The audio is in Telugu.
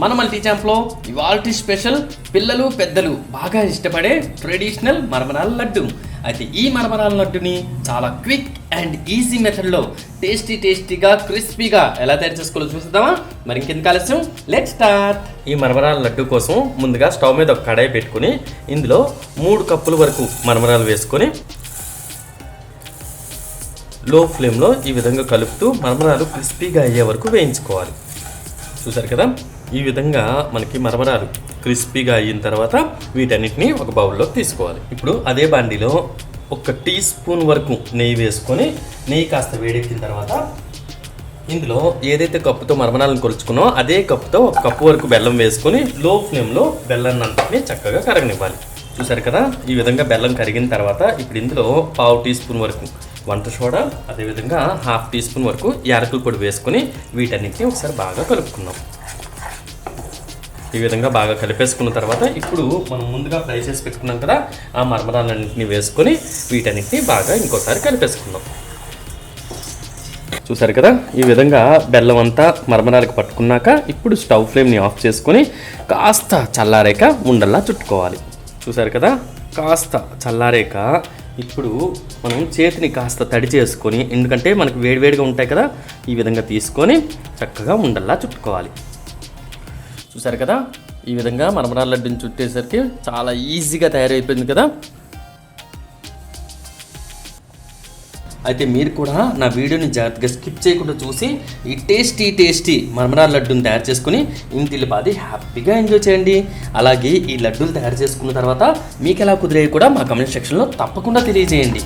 మన మల్టీ ఛాంప్లో ఇవాల్టి స్పెషల్ పిల్లలు పెద్దలు బాగా ఇష్టపడే ట్రెడిషనల్ మరమరాల లడ్డు. అయితే ఈ మరమరాల లడ్డుని చాలా క్విక్ అండ్ ఈజీ మెథడ్లో టేస్టీ టేస్టీగా క్రిస్పీగా ఎలా తయారు చేసుకోవాలో చూద్దామా మరి ఇంకెందుకు ఆలస్యం? లెట్ స్టార్ట్ ఈ మరమరాల లడ్డు కోసం ముందుగా స్టవ్ మీద ఒక కడాయి పెట్టుకుని ఇందులో మూడు కప్పుల వరకు మరమరాలు వేసుకొని లో ఫ్లేమ్లో ఈ విధంగా కలుపుతూ మరమరాలు క్రిస్పీగా అయ్యే వరకు వేయించుకోవాలి. చూసారు కదా? ఈ విధంగా మనకి మరమరాలు క్రిస్పీగా అయిన తర్వాత వీటన్నిటిని ఒక బౌల్లో తీసుకోవాలి. ఇప్పుడు అదే బాండిలో ఒక టీ స్పూన్ వరకు నెయ్యి వేసుకొని నెయ్యి కాస్త వేడెక్కిన తర్వాత ఇందులో ఏదైతే కప్పుతో మరమరాలను కొలుచుకున్నో అదే కప్పుతో ఒక కప్పు వరకు బెల్లం వేసుకొని లో ఫ్లేమ్లో బెల్లాన్ని అంతటిని చక్కగా కరగనివ్వాలి. చూసారు కదా? ఈ విధంగా బెల్లం కరిగిన తర్వాత ఇప్పుడు ఇందులో పావు టీ స్పూన్ వరకు వంట సోడా అదేవిధంగా హాఫ్ టీ స్పూన్ వరకు యాలకుల పొడి వేసుకొని వీటన్నిటిని ఒకసారి బాగా కలుపుకుందాం. ఈ విధంగా బాగా కలిపేసుకున్న తర్వాత ఇప్పుడు మనం ముందుగా ఫ్రై చేసి పెట్టుకున్నాం కదా ఆ మర్మరాలన్నింటినీ వేసుకొని వీటన్నిటిని బాగా ఇంకోసారి కలిపేసుకుందాం. చూసారు కదా ఈ విధంగా బెల్లం అంతా మర్మరాలకు పట్టుకున్నాక ఇప్పుడు స్టవ్ ఫ్లేమ్ని ఆఫ్ చేసుకొని కాస్త చల్లారాక ఉండల్లా చుట్టుకోవాలి. చూసారు కదా కాస్త చల్లారాక ఇప్పుడు మనం చేతిని కాస్త తడి చేసుకొని ఎందుకంటే మనకు వేడివేడిగా ఉంటాయి కదా ఈ విధంగా తీసుకొని చక్కగా ఉండల్లా చుట్టుకోవాలి. చూసారు కదా? ఈ విధంగా మరమరాల లడ్డుని చుట్టేసరికి చాలా ఈజీగా తయారైపోయింది కదా? అయితే మీరు కూడా నా వీడియోని జాగ్రత్తగా స్కిప్ చేయకుండా చూసి ఈ టేస్టీ టేస్టీ మరమరాల లడ్డూని తయారు చేసుకుని ఇంటిల్లి పాది హ్యాపీగా ఎంజాయ్ చేయండి. అలాగే ఈ లడ్డూలు తయారు చేసుకున్న తర్వాత మీకు ఎలా కుదిరేవి కూడా మా కమెంట్ సెక్షన్లో తప్పకుండా తెలియజేయండి.